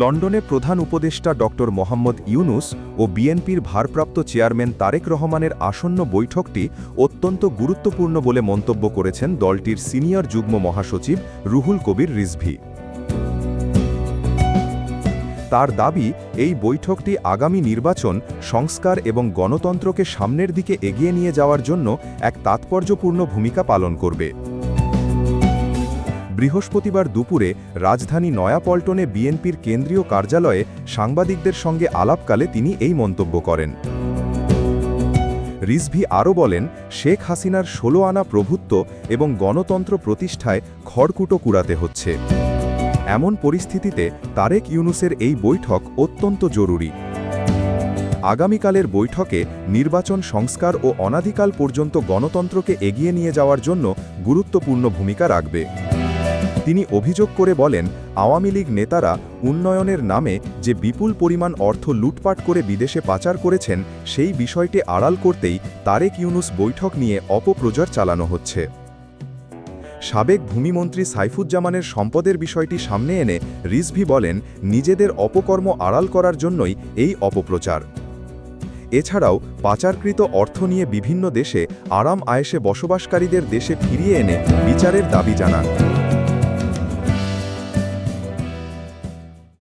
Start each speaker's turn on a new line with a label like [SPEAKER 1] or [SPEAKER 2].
[SPEAKER 1] লন্ডনে প্রধান উপদেষ্টা ড মোহাম্মদ ইউনুস ও বিএনপির ভারপ্রাপ্ত চেয়ারম্যান তারেক রহমানের আসন্ন বৈঠকটি অত্যন্ত গুরুত্বপূর্ণ বলে মন্তব্য করেছেন দলটির সিনিয়র যুগ্ম মহাসচিব রুহুল কবির রিজভি। তার দাবি, এই বৈঠকটি আগামী নির্বাচন, সংস্কার এবং গণতন্ত্রকে সামনের দিকে এগিয়ে নিয়ে যাওয়ার জন্য এক তাৎপর্যপূর্ণ ভূমিকা পালন করবে। বৃহস্পতিবার দুপুরে রাজধানী নয়াপল্টনে বিএনপির কেন্দ্রীয় কার্যালয়ে সাংবাদিকদের সঙ্গে আলাপকালে তিনি এই মন্তব্য করেন। রিজভি আরও বলেন, শেখ হাসিনার ষোলো আনা প্রভুত্ব এবং গণতন্ত্র প্রতিষ্ঠায় খড়কুটো কুড়াতে হচ্ছে। এমন পরিস্থিতিতে তারেক ইউনুসের এই বৈঠক অত্যন্ত জরুরি। আগামীকালের বৈঠকে নির্বাচন সংস্কার ও অনাদিকাল পর্যন্ত গণতন্ত্রকে এগিয়ে নিয়ে যাওয়ার জন্য গুরুত্বপূর্ণ ভূমিকা রাখবে। তিনি অভিযোগ করে বলেন, আওয়ামী লীগ নেতারা উন্নয়নের নামে যে বিপুল পরিমাণ অর্থ লুটপাট করে বিদেশে পাচার করেছেন, সেই বিষয়টি আড়াল করতেই তারেক ইউনুস বৈঠক নিয়ে অপপ্রচার চালানো হচ্ছে। সাবেক ভূমিমন্ত্রী সাইফুজ্জামানের সম্পদের বিষয়টি সামনে এনে রিজভি বলেন, নিজেদের অপকর্ম আড়াল করার জন্যই এই অপপ্রচার। এছাড়াও পাচারকৃত অর্থ নিয়ে বিভিন্ন দেশে আরাম আয়েসে বসবাসকারীদের দেশে ফিরিয়ে এনে বিচারের দাবি জানান।